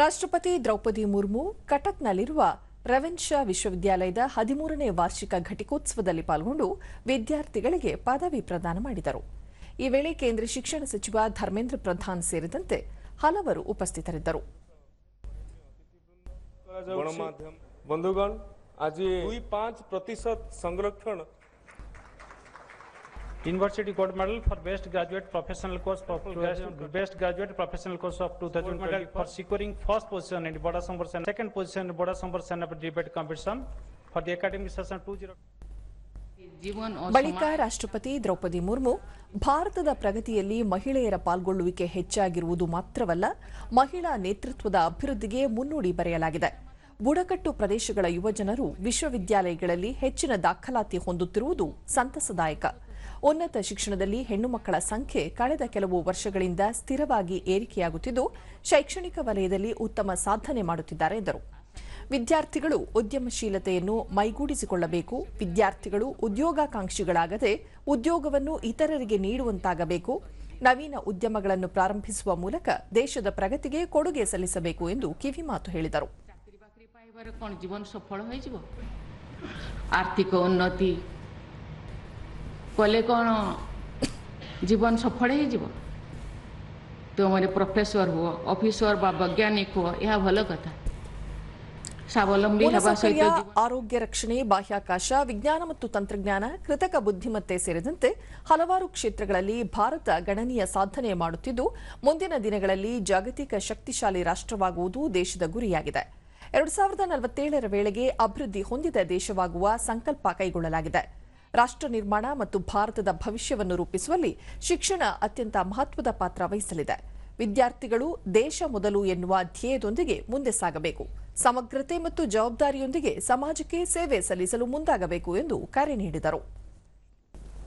ರಾಷ್ಟ್ರಪತಿ ದ್ರೌಪದಿ ಮುರ್ಮು ಕಟಕ್ನಲ್ಲಿರುವ ರೆವೆನ್ಶಾ ವಿಶ್ವವಿದ್ಯಾಲಯದ ಹದಿಮೂರನೇ ವಾರ್ಷಿಕ ಘಟಿಕೋತ್ಸವದಲ್ಲಿ ಪಾಲ್ಗೊಂಡು ವಿದ್ಯಾರ್ಥಿಗಳಿಗೆ ಪದವಿ ಪ್ರದಾನ ಮಾಡಿದರು. ಈ ವೇಳೆ ಕೇಂದ್ರ ಶಿಕ್ಷಣ ಸಚಿವ ಧರ್ಮೇಂದ್ರ ಪ್ರಧಾನ್ ಸೇರಿದಂತೆ ಹಲವರು ಉಪಸ್ಥಿತರಿದ್ದರು. ಸಂರಕ್ಷಣ University Gold Medal for Best Graduate Professional Course for Best Graduate Professional Course of 2020 for securing first position in Boda Sambar second position in Boda Sambar debate competition for the academy session 20. ಬಳಿಕ ರಾಷ್ಟ್ರಪತಿ ದ್ರೌಪದಿ ಮುರ್ಮು ಭಾರತದ ಪ್ರಗತಿಯಲ್ಲಿ ಮಹಿಳೆಯರ ಪಾಲ್ಗೊಳ್ಳುವಿಕೆ ಹೆಚ್ಚಾಗಿರುವುದು ಮಾತ್ರವಲ್ಲ Mahila ನೇತೃತ್ವದ ಅಭಿವೃದ್ಧಿಗೆ ಮುನ್ನುಡಿ ಬರೆಯಲಾಗಿದೆ ಬುಡಕಟ್ಟು ಪ್ರದೇಶಗಳ ಯುವಜನರು ವಿಶ್ವವಿದ್ಯಾಲಯಗಳಲ್ಲಿ ಹೆಚ್ಚಿನ ದಾಖಲಾತಿ ಹೊಂದುತ್ತಿರುವುದು ಸಂತಸದಾಯಕ. ಉನ್ನತ ಶಿಕ್ಷಣದಲ್ಲಿ ಹೆಣ್ಣು ಮಕ್ಕಳ ಸಂಖ್ಯೆ ಕಳೆದ ಕೆಲವು ವರ್ಷಗಳಿಂದ ಸ್ಥಿರವಾಗಿ ಏರಿಕೆಯಾಗುತ್ತಿದ್ದು, ಶೈಕ್ಷಣಿಕ ವಲಯದಲ್ಲಿ ಉತ್ತಮ ಸಾಧನೆ ಮಾಡುತ್ತಿದ್ದಾರೆ ಎಂದರು. ವಿದ್ಯಾರ್ಥಿಗಳು ಉದ್ಯಮಶೀಲತೆಯನ್ನು ಮೈಗೂಡಿಸಿಕೊಳ್ಳಬೇಕು. ವಿದ್ಯಾರ್ಥಿಗಳು ಉದ್ಯೋಗಾಕಾಂಕ್ಷಿಗಳಾಗದೆ ಉದ್ಯೋಗವನ್ನು ಇತರರಿಗೆ ನೀಡುವಂತಾಗಬೇಕು. ನವೀನ ಉದ್ಯಮಗಳನ್ನು ಪ್ರಾರಂಭಿಸುವ ಮೂಲಕ ದೇಶದ ಪ್ರಗತಿಗೆ ಕೊಡುಗೆ ಸಲ್ಲಿಸಬೇಕು ಎಂದು ಕಿವಿಮಾತು ಹೇಳಿದರು. ଚାକିରି ବାକିରି ପାଇବାରେ କ'ଣ ଜୀବନ ସଫଳ ହୋଇଯିବ ଆର୍ଥିକ ଉନ୍ନତି କଲେ କ'ଣ ଜୀବନ ସଫଳ ହେଇଯିବ ତୁମରେ ପ୍ରଫେସର ହୁଅ ଅଫିସର ବା ବୈଜ୍ଞାନିକ ହୁଅ ଏହା ଭଲ କଥା ସ୍ୱାବଲମ୍ବୀ ହେବା ಮೂಲಸೌಕರ್ಯ ସହିତ ଜୀବନ ಆರೋಗ್ಯ ರಕ್ಷಣೆ ಬಾಹ್ಯಾಕಾಶ ವಿಜ್ಞಾನ ಮತ್ತು ತಂತ್ರಜ್ಞಾನ ಕೃತಕ ಬುದ್ಧಿಮತ್ತೆ ಸೇರಿದಂತೆ ಹಲವಾರು ಕ್ಷೇತ್ರಗಳಲ್ಲಿ ಭಾರತ ಗಣನೀಯ ಸಾಧನೆ ಮಾಡುತ್ತಿದ್ದು ಮುಂದಿನ ದಿನಗಳಲ್ಲಿ ಜಾಗತಿಕ ಶಕ್ತಿಶಾಲಿ ರಾಷ್ಟ್ರವಾಗುವುದು ದೇಶದ ಗುರಿಯಾಗಿದೆ ಎರಡು ಸಾವಿರದ ನಲವತ್ತೇಳರ ವೇಳೆಗೆ ಅಭಿವೃದ್ಧಿ ಹೊಂದಿದ ದೇಶವಾಗುವ ಸಂಕಲ್ಪ ಕೈಗೊಳ್ಳಲಾಗಿದೆ. ರಾಷ್ಟ್ರ ನಿರ್ಮಾಣ ಮತ್ತು ಭಾರತದ ಭವಿಷ್ಯವನ್ನು ರೂಪಿಸುವಲ್ಲಿ ಶಿಕ್ಷಣ ಅತ್ಯಂತ ಮಹತ್ವದ ಪಾತ್ರ ವಹಿಸಲಿದೆ. ವಿದ್ಯಾರ್ಥಿಗಳು ದೇಶ ಮೊದಲು ಎನ್ನುವ ಧ್ಯೇಯದೊಂದಿಗೆ ಮುಂದೆ ಸಾಗಬೇಕು. ಸಮಗ್ರತೆ ಮತ್ತು ಜವಾಬ್ದಾರಿಯೊಂದಿಗೆ ಸಮಾಜಕ್ಕೆ ಸೇವೆ ಸಲ್ಲಿಸಲು ಮುಂದಾಗಬೇಕು ಎಂದು ಕರೆ ನೀಡಿದರು.